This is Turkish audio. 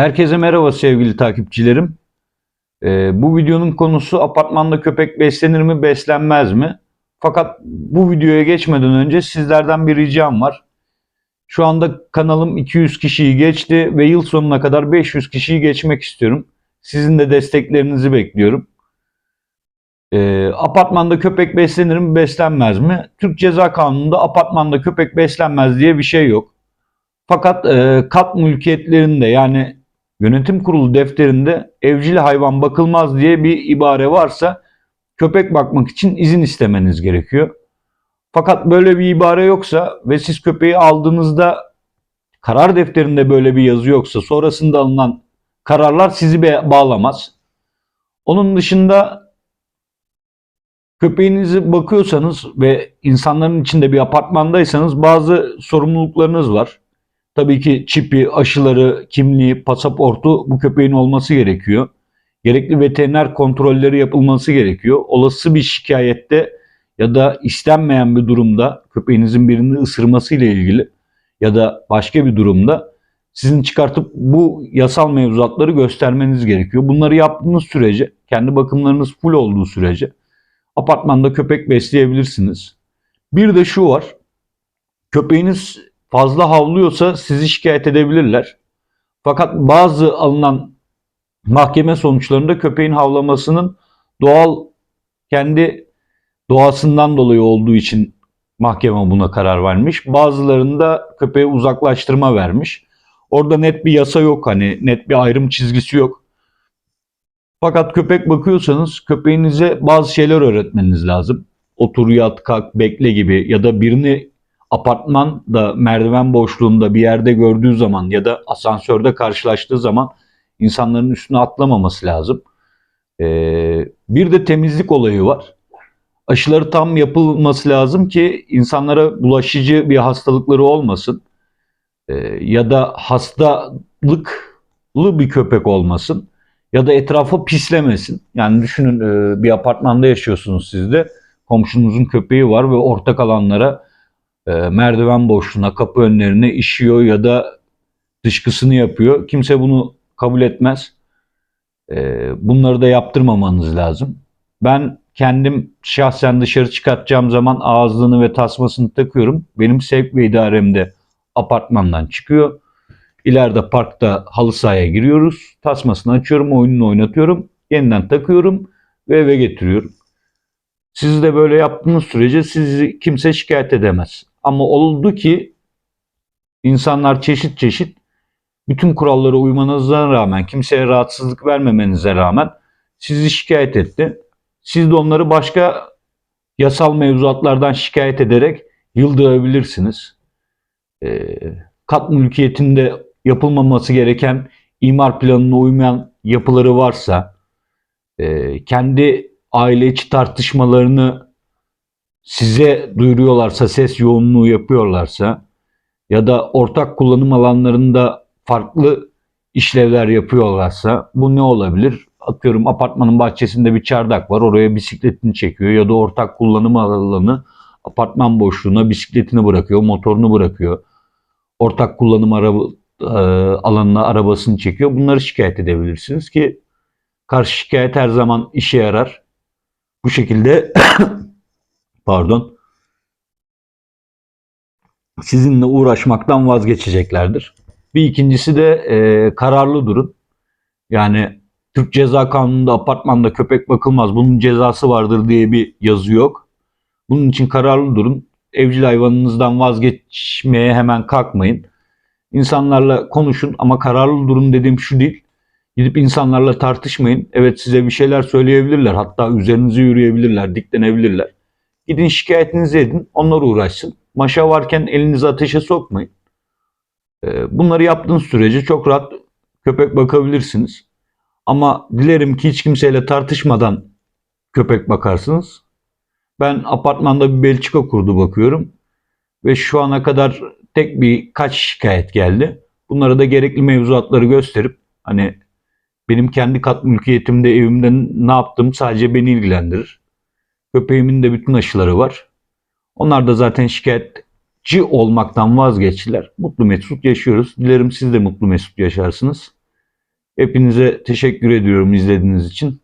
Herkese merhaba sevgili takipçilerim. Ee, bu videonun konusu apartmanda köpek beslenir mi beslenmez mi? Fakat bu videoya geçmeden önce sizlerden bir ricam var. Şu anda kanalım 200 kişiyi geçti ve yıl sonuna kadar 500 kişiyi geçmek istiyorum. Sizin de desteklerinizi bekliyorum. Ee, apartmanda köpek beslenir mi beslenmez mi? Türk Ceza Kanunu'nda apartmanda köpek beslenmez diye bir şey yok. Fakat e, kat mülkiyetlerinde yani yönetim kurulu defterinde evcil hayvan bakılmaz diye bir ibare varsa köpek bakmak için izin istemeniz gerekiyor. Fakat böyle bir ibare yoksa ve siz köpeği aldığınızda karar defterinde böyle bir yazı yoksa sonrasında alınan kararlar sizi bağlamaz. Onun dışında köpeğinizi bakıyorsanız ve insanların içinde bir apartmandaysanız bazı sorumluluklarınız var. Tabii ki çipi, aşıları, kimliği, pasaportu bu köpeğin olması gerekiyor. Gerekli veteriner kontrolleri yapılması gerekiyor. Olası bir şikayette ya da istenmeyen bir durumda köpeğinizin birini ısırması ile ilgili ya da başka bir durumda sizin çıkartıp bu yasal mevzuatları göstermeniz gerekiyor. Bunları yaptığınız sürece, kendi bakımlarınız full olduğu sürece apartmanda köpek besleyebilirsiniz. Bir de şu var. Köpeğiniz fazla havlıyorsa sizi şikayet edebilirler. Fakat bazı alınan mahkeme sonuçlarında köpeğin havlamasının doğal kendi doğasından dolayı olduğu için mahkeme buna karar vermiş. Bazılarında köpeğe uzaklaştırma vermiş. Orada net bir yasa yok hani net bir ayrım çizgisi yok. Fakat köpek bakıyorsanız köpeğinize bazı şeyler öğretmeniz lazım. Otur, yat, kalk, bekle gibi ya da birini apartmanda merdiven boşluğunda bir yerde gördüğü zaman ya da asansörde karşılaştığı zaman insanların üstüne atlamaması lazım. Ee, bir de temizlik olayı var. Aşıları tam yapılması lazım ki insanlara bulaşıcı bir hastalıkları olmasın. Ee, ya da hastalıklı bir köpek olmasın. Ya da etrafı pislemesin. Yani düşünün e, bir apartmanda yaşıyorsunuz siz de. Komşunuzun köpeği var ve ortak alanlara e, merdiven boşluğuna, kapı önlerine işiyor ya da dışkısını yapıyor. Kimse bunu kabul etmez. E, bunları da yaptırmamanız lazım. Ben kendim şahsen dışarı çıkartacağım zaman ağızlığını ve tasmasını takıyorum. Benim sevk ve idaremde apartmandan çıkıyor. İleride parkta halı sahaya giriyoruz. Tasmasını açıyorum, oyununu oynatıyorum. Yeniden takıyorum ve eve getiriyorum. Siz de böyle yaptığınız sürece sizi kimse şikayet edemez. Ama oldu ki insanlar çeşit çeşit bütün kurallara uymanıza rağmen, kimseye rahatsızlık vermemenize rağmen sizi şikayet etti. Siz de onları başka yasal mevzuatlardan şikayet ederek yıldırabilirsiniz. Ee, kat mülkiyetinde yapılmaması gereken imar planına uymayan yapıları varsa, e, kendi aile içi tartışmalarını size duyuruyorlarsa, ses yoğunluğu yapıyorlarsa ya da ortak kullanım alanlarında farklı işlevler yapıyorlarsa bu ne olabilir? Atıyorum apartmanın bahçesinde bir çardak var. Oraya bisikletini çekiyor ya da ortak kullanım alanı apartman boşluğuna bisikletini bırakıyor, motorunu bırakıyor. Ortak kullanım araba, e, alanına arabasını çekiyor. Bunları şikayet edebilirsiniz ki karşı şikayet her zaman işe yarar. Bu şekilde pardon sizinle uğraşmaktan vazgeçeceklerdir. Bir ikincisi de e, kararlı durun. Yani Türk Ceza Kanunu'nda apartmanda köpek bakılmaz. Bunun cezası vardır diye bir yazı yok. Bunun için kararlı durun. Evcil hayvanınızdan vazgeçmeye hemen kalkmayın. İnsanlarla konuşun ama kararlı durun dediğim şu değil. Gidip insanlarla tartışmayın. Evet size bir şeyler söyleyebilirler. Hatta üzerinize yürüyebilirler, diklenebilirler. Gidin şikayetinizi edin. Onlar uğraşsın. Maşa varken elinizi ateşe sokmayın. Ee, Bunları yaptığınız sürece çok rahat köpek bakabilirsiniz. Ama dilerim ki hiç kimseyle tartışmadan köpek bakarsınız. Ben apartmanda bir Belçika kurdu bakıyorum. Ve şu ana kadar tek bir kaç şikayet geldi. Bunlara da gerekli mevzuatları gösterip hani benim kendi kat mülkiyetimde evimde ne yaptım sadece beni ilgilendirir. Köpeğimin de bütün aşıları var. Onlar da zaten şikayetçi olmaktan vazgeçtiler. Mutlu mesut yaşıyoruz. Dilerim siz de mutlu mesut yaşarsınız. Hepinize teşekkür ediyorum izlediğiniz için.